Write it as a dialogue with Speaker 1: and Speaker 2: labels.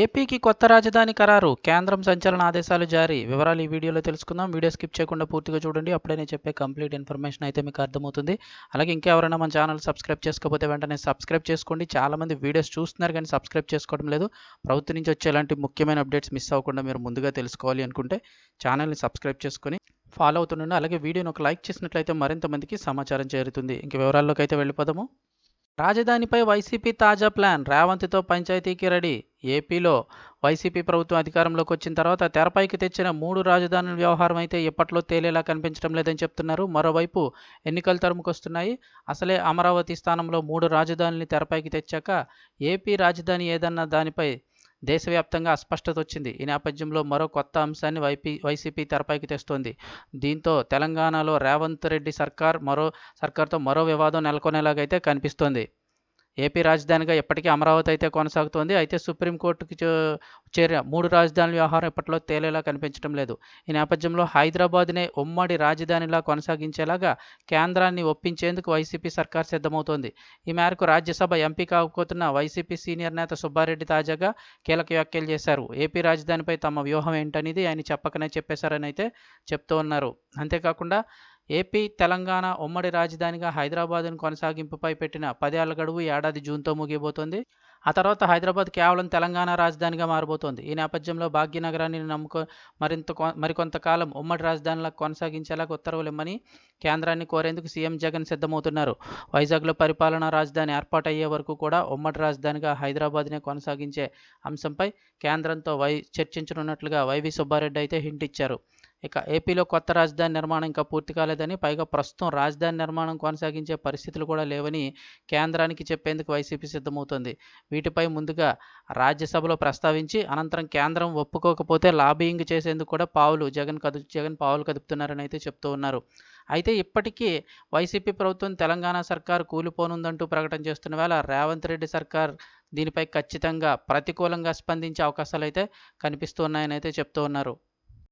Speaker 1: ఏపీకి కొత్త రాజధాని ఖరారు. కేంద్రం సంచలన ఆదేశాలు జారీ. వివరాలు ఈ వీడియోలో తెలుసుకుందాం. వీడియో స్కిప్ చేయకుండా పూర్తిగా చూడండి. అప్పుడే నేను చెప్పే కంప్లీట్ ఇన్ఫర్మేషన్ అయితే మీకు అర్థమవుతుంది. అలాగే ఇంకెవరైనా మన ఛానల్ సబ్స్క్రైబ్ చేసుకోకపోతే వెంటనే సబ్స్క్రైబ్ చేసుకోండి. చాలామంది వీడియోస్ చూస్తున్నారు కానీ సబ్స్క్రైబ్ చేసుకోవడం లేదు. ప్రభుత్వం నుంచి వచ్చే ఎలాంటి ముఖ్యమైన అప్డేట్స్ మిస్ అవ్వకుండా మీరు ముందుగా తెలుసుకోవాలి అనుకుంటే ఛానల్ని సబ్స్క్రైబ్ చేసుకొని ఫాలో అవుతుండండి. అలాగే వీడియోని ఒక లైక్ చేసినట్లయితే మరింత మందికి సమాచారం చేరుతుంది. ఇంక వివరాల్లోకి అయితే వెళ్ళిపోదాము. రాజధానిపై వైసీపీ తాజా ప్లాన్. రేవంత్తో పంచాయతీకి రెడీ. ఏపీలో వైసీపీ ప్రభుత్వం అధికారంలోకి వచ్చిన తర్వాత తెరపైకి తెచ్చిన మూడు రాజధానుల వ్యవహారం అయితే ఇప్పట్లో తేలేలా కనిపించడం లేదని చెప్తున్నారు. మరోవైపు ఎన్నికలు తరుముకొస్తున్నాయి. అసలే అమరావతి స్థానంలో మూడు రాజధానుల్ని తెరపైకి తెచ్చాక ఏపీ రాజధాని ఏదన్న దానిపై దేశవ్యాప్తంగా అస్పష్టత వచ్చింది. ఈ నేపథ్యంలో మరో కొత్త అంశాన్ని వైపీ వైసీపీ తెరపైకి తెస్తోంది. దీంతో తెలంగాణలో రేవంత్ రెడ్డి సర్కార్ మరో సర్కార్తో మరో వివాదం నెలకొనేలాగైతే కనిపిస్తోంది. ఏపీ రాజధానిగా ఇప్పటికీ అమరావతి అయితే కొనసాగుతోంది. అయితే సుప్రీంకోర్టుకి చేరిన మూడు రాజధానుల వ్యవహారం ఇప్పట్లో తేలేలా కనిపించడం లేదు. ఈ నేపథ్యంలో హైదరాబాద్నే ఉమ్మడి రాజధానిలా కొనసాగించేలాగా కేంద్రాన్ని ఒప్పించేందుకు వైసీపీ సర్కార్ సిద్ధమవుతోంది. ఈ మేరకు రాజ్యసభ ఎంపీ కాకపోతున్న వైసీపీ సీనియర్ నేత సుబ్బారెడ్డి తాజాగా కీలక వ్యాఖ్యలు చేశారు. ఏపీ రాజధానిపై తమ వ్యూహం ఏంటనేది ఆయన చెప్పకనే చెప్పేశారని అయితే చెప్తూ ఉన్నారు. అంతేకాకుండా ఏపీ తెలంగాణ ఉమ్మడి రాజధానిగా హైదరాబాద్ను కొనసాగింపుపై పెట్టిన పదేళ్ళ గడువు ఏడాది జూన్తో ముగియబోతోంది. ఆ తర్వాత హైదరాబాద్ కేవలం తెలంగాణ రాజధానిగా మారబోతోంది. ఈ నేపథ్యంలో భాగ్యనగరాన్ని నమ్ముకో మరింత మరికొంతకాలం ఉమ్మడి రాజధానిలా కొనసాగించేలాగా ఉత్తర్వులు ఇమ్మని కేంద్రాన్ని కోరేందుకు సీఎం జగన్ సిద్ధమవుతున్నారు. వైజాగ్లో పరిపాలనా రాజధాని ఏర్పాటయ్యే వరకు కూడా ఉమ్మడి రాజధానిగా హైదరాబాద్నే కొనసాగించే అంశంపై కేంద్రంతో వై చర్చించనున్నట్లుగా వైవి సుబ్బారెడ్డి అయితే హింట్ ఇచ్చారు. ఇక ఏపీలో కొత్త రాజధాని నిర్మాణం ఇంకా పూర్తి కాలేదని పైగా ప్రస్తుతం రాజధాని నిర్మాణం కొనసాగించే పరిస్థితులు కూడా లేవని కేంద్రానికి చెప్పేందుకు వైసీపీ సిద్ధమవుతోంది. వీటిపై ముందుగా రాజ్యసభలో ప్రస్తావించి అనంతరం కేంద్రం ఒప్పుకోకపోతే లాబియింగ్ చేసేందుకు కూడా పావులు జగన్ కదు జగన్ పావులు కదుపుతున్నారని అయితే చెప్తూ ఉన్నారు. అయితే ఇప్పటికీ వైసీపీ ప్రభుత్వం తెలంగాణ సర్కార్ కూలిపోనుందంటూ ప్రకటన చేస్తున్న వేళ రేవంత్ రెడ్డి సర్కార్ దీనిపై ఖచ్చితంగా ప్రతికూలంగా స్పందించే అవకాశాలు అయితే కనిపిస్తున్నాయని అయితే చెప్తూ ఉన్నారు.